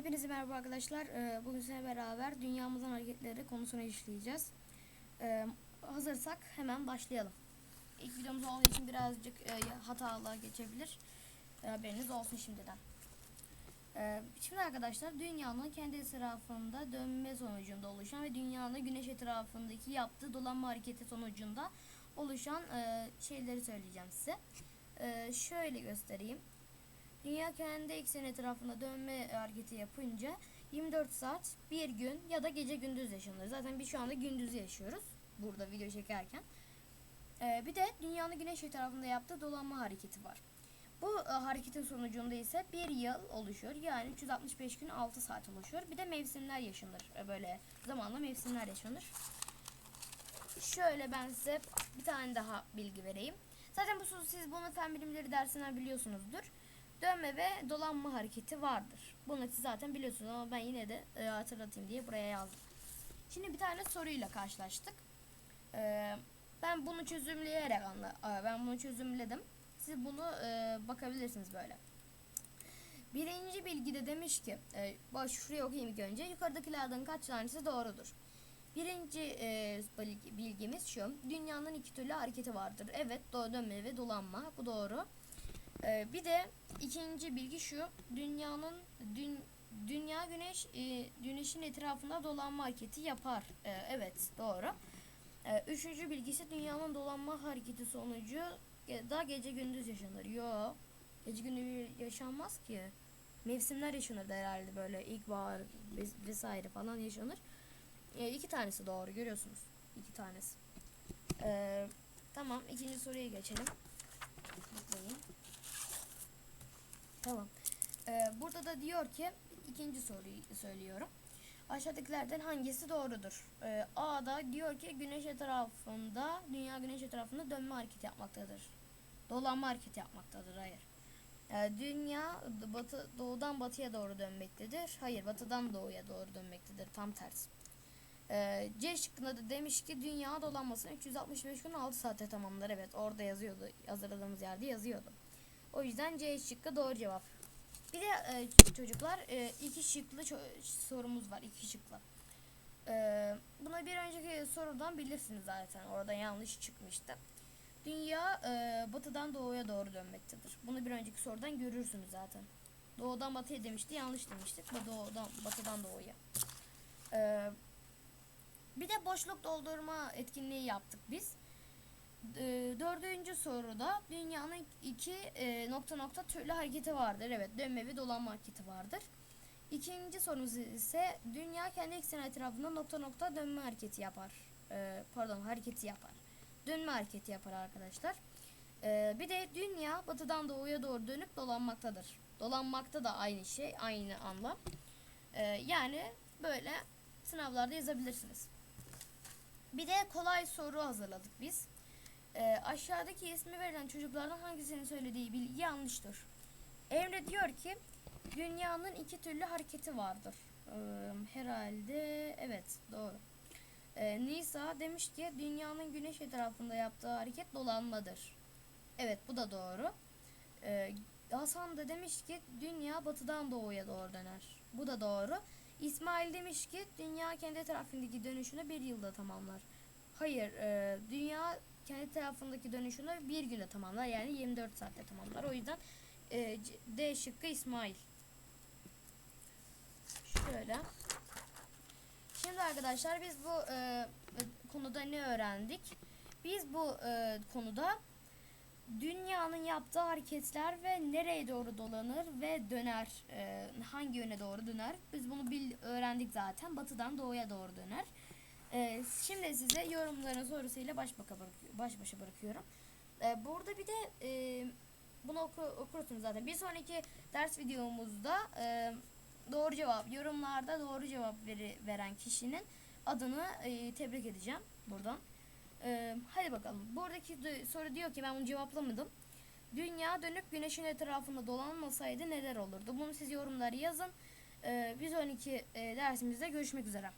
Hepinize merhaba arkadaşlar. Ee, Bugün sizinle beraber dünyamızın hareketleri konusunu işleyeceğiz. Ee, Hazırsak hemen başlayalım. İlk videomuz olduğu için birazcık e, hatalı geçebilir. Ee, Haberiniz olsun şimdiden. Şimdi arkadaşlar dünyanın kendi etrafında dönme sonucunda oluşan ve dünyanın güneş etrafındaki yaptığı dolanma hareketi sonucunda oluşan e, şeyleri söyleyeceğim size. Şöyle göstereyim. Dünya kendi ekseni etrafında dönme hareketi yapınca 24 saat, bir gün ya da gece gündüz yaşanır. Zaten biz şu anda gündüzü yaşıyoruz burada video çekerken. Ee, bir de dünyanın güneş etrafında yaptığı dolanma hareketi var. Bu e, hareketin sonucunda ise bir yıl oluşuyor. Yani 365 gün 6 saat oluşuyor. Bir de mevsimler yaşanır. E, böyle zamanla mevsimler yaşanır. Şöyle ben size bir tane daha bilgi vereyim. Zaten bu siz bunu fen bilimleri dersinden biliyorsunuzdur dönme ve dolanma hareketi vardır. Bunu siz zaten biliyorsunuz ama ben yine de e, hatırlatayım diye buraya yazdım. Şimdi bir tane soruyla karşılaştık. E, ben bunu çözümleyerek anla, e, ben bunu çözümledim. Siz bunu e, bakabilirsiniz böyle. Birinci bilgide demiş ki, e, baş şuraya okuyayım ilk önce. Yukarıdakilerden kaç tanesi doğrudur? Birinci e, bilgimiz şu. Dünyanın iki türlü hareketi vardır. Evet, dönme ve dolanma. Bu doğru. Ee, bir de ikinci bilgi şu. Dünyanın dün, dünya güneş e, güneşin etrafında dolanma hareketi yapar. Ee, evet doğru. Ee, üçüncü bilgisi dünyanın dolanma hareketi sonucu da gece gündüz yaşanır. Yo. Gece gündüz yaşanmaz ki. Mevsimler yaşanır herhalde böyle ilkbahar vesaire falan yaşanır. Ee, iki tanesi doğru görüyorsunuz. İki tanesi. Ee, tamam ikinci soruya geçelim. Tamam. Ee, burada da diyor ki ikinci soruyu söylüyorum. Aşağıdakilerden hangisi doğrudur? Ee, A'da diyor ki güneş etrafında, dünya güneş etrafında dönme hareketi yapmaktadır. Dolanma hareketi yapmaktadır. Hayır. Ee, dünya batı, doğudan batıya doğru dönmektedir. Hayır, batıdan doğuya doğru dönmektedir. Tam tersi. Ee, C şıkkında da demiş ki dünya dolanmasını 365 gün 6 saate tamamlar. Evet, orada yazıyordu. Hazırladığımız yerde yazıyordu. O yüzden C şıkkı doğru cevap. Bir de e, çocuklar e, iki şıklı sorumuz var. iki şıklı. E, buna bir önceki sorudan bilirsiniz zaten. Orada yanlış çıkmıştı. Dünya e, batıdan doğuya doğru dönmektedir. Bunu bir önceki sorudan görürsünüz zaten. Doğudan batıya demişti. Yanlış demiştik. Doğudan, batıdan doğuya. E, bir de boşluk doldurma etkinliği yaptık biz. E, dördüncü soruda dünyanın iki e, nokta nokta türlü hareketi vardır. Evet dönme ve dolanma hareketi vardır. İkinci sorumuz ise dünya kendi ekseni etrafında nokta nokta dönme hareketi yapar. E, pardon hareketi yapar. Dönme hareketi yapar arkadaşlar. E, bir de dünya batıdan doğuya doğru dönüp dolanmaktadır. Dolanmakta da aynı şey, aynı anlam. Yani böyle sınavlarda yazabilirsiniz. Bir de kolay soru hazırladık biz. E, aşağıdaki ismi verilen çocuklardan hangisinin söylediği bilgi yanlıştır? Emre diyor ki dünyanın iki türlü hareketi vardır. E, herhalde evet doğru. E, Nisa demiş ki dünyanın güneş etrafında yaptığı hareket dolanmadır. Evet bu da doğru. E, Hasan da demiş ki dünya batıdan doğuya doğru döner. Bu da doğru. İsmail demiş ki dünya kendi etrafındaki dönüşünü bir yılda tamamlar. Hayır, e, dünya kendi tarafındaki dönüşünü bir günde tamamlar. Yani 24 saatte tamamlar. O yüzden e, D şıkkı İsmail. Şöyle. Şimdi arkadaşlar biz bu e, konuda ne öğrendik? Biz bu e, konuda dünyanın yaptığı hareketler ve nereye doğru dolanır ve döner e, hangi yöne doğru döner biz bunu bil, öğrendik zaten batıdan doğuya doğru döner ee, şimdi size yorumların sorusuyla baş, baş başa bırakıyorum. Ee, burada bir de e, bunu oku, okursunuz zaten. Bir sonraki ders videomuzda e, doğru cevap, yorumlarda doğru cevap veri, veren kişinin adını e, tebrik edeceğim buradan. E, hadi bakalım. Buradaki soru diyor ki ben bunu cevaplamadım. Dünya dönüp güneşin etrafında dolanmasaydı neler olurdu? Bunu siz yorumlara yazın. E, bir sonraki e, dersimizde görüşmek üzere.